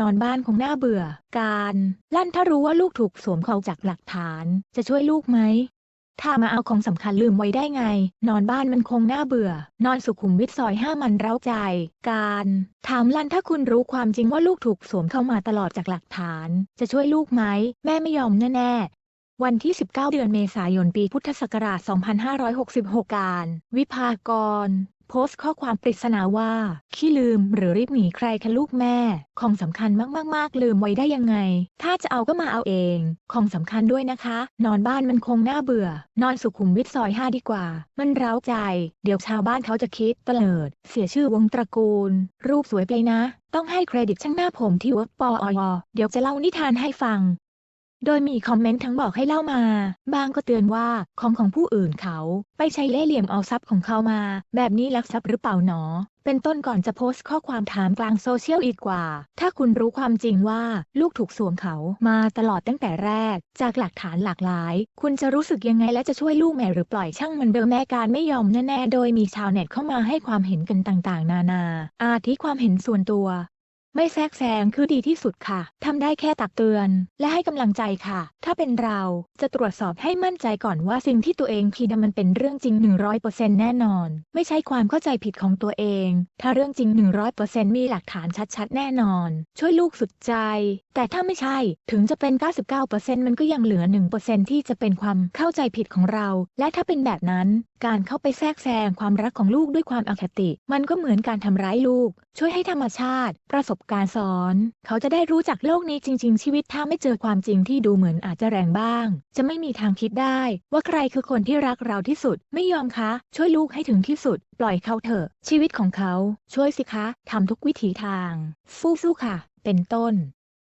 นอนบ้านคงน่าเบื่อ การ ลั่นถ้ารู้ว่าลูกถูกสวมเขาจากหลักฐาน จะช่วยลูกไหม ถ้ามาเอาของสำคัญลืมไว้ได้ไง นอนบ้านมันคงน่าเบื่อ นอนสุขุมวิทซอยห้ามันเร้าใจ การ ถามลันถ้าคุณรู้ความจริงว่าลูกถูกสวมเข้ามาตลอดจากหลักฐาน จะช่วยลูกไหม แม่ไม่ยอมแน่ๆวันที่ 19 เดือนเมษายน ปีพุทธศักราช 2566 การ วิภากร โพสต์ข้อความปริศนาว่า ขี้ลืมหรือรีบหนีใครคะลูกแม่ ของสำคัญมากๆ ลืมไว้ได้ยังไง ถ้าจะเอาก็มาเอาเอง ของสำคัญด้วยนะคะ นอนบ้านมันคงน่าเบื่อ นอนสุขุมวิทซอยห้าดีกว่า มันเร้าใจ เดี๋ยวชาวบ้านเขาจะคิดเตลิด เสียชื่อวงตระกูล รูปสวยไปนะ ต้องให้เครดิตช่างหน้าผมที่เวิร์กปออยเดี๋ยวจะเล่านิทานให้ฟัง โดยมีคอมเมนต์ทั้งบอกให้เล่ามา บางก็เตือนว่าของของผู้อื่นเขา ไปใช้เล่ห์เหลี่ยมเอาทรัพย์ของเขามา แบบนี้ลักทรัพย์หรือเปล่าหนอ เป็นต้นก่อนจะโพสต์ข้อความถามกลางโซเชียลอีกกว่า ถ้าคุณรู้ความจริงว่าลูกถูกสวมเขามาตลอดตั้งแต่แรก จากหลักฐานหลากหลาย คุณจะรู้สึกยังไงและจะช่วยลูกแม่หรือปล่อยช่างมันเดิมแม่การไม่ยอมแน่ๆโดยมีชาวเน็ตเข้ามาให้ความเห็นกันต่างๆ นานา อาทิความเห็นส่วนตัว ไม่แทรกแซงคือดีที่สุดค่ะ ทำได้แค่ตักเตือน และให้กำลังใจค่ะ ถ้าเป็นเราจะตรวจสอบให้มั่นใจก่อนว่าสิ่งที่ตัวเองคิดมันเป็นเรื่องจริง 100%แน่นอน ไม่ใช่ความเข้าใจผิดของตัวเอง ถ้าเรื่องจริง 100%มีหลักฐานชัดๆ แน่นอน ช่วยลูกสุดใจ แต่ถ้าไม่ใช่ ถึงจะเป็น 99%มันก็ยังเหลือ 1%ที่จะเป็นความเข้าใจผิดของเรา และถ้าเป็นแบบนั้น การเข้าไปแทรกแซงความรักของลูกด้วยความอคติ มันก็เหมือนการทำร้ายลูก ช่วยให้ธรรมชาติ ประสบการสอน เขาจะได้รู้จักโลกนี้จริง ๆ ชีวิตถ้าไม่เจอความจริงที่ดูเหมือนอาจจะแรงบ้าง จะไม่มีทางคิดได้ ว่าใครคือคนที่รักเราที่สุด ไม่ยอมคะ ช่วยลูกให้ถึงที่สุด ปล่อยเขาเถอะ ชีวิตของเขา ช่วยสิคะทำทุกวิถีทางสู้ๆค่ะ เป็นต้น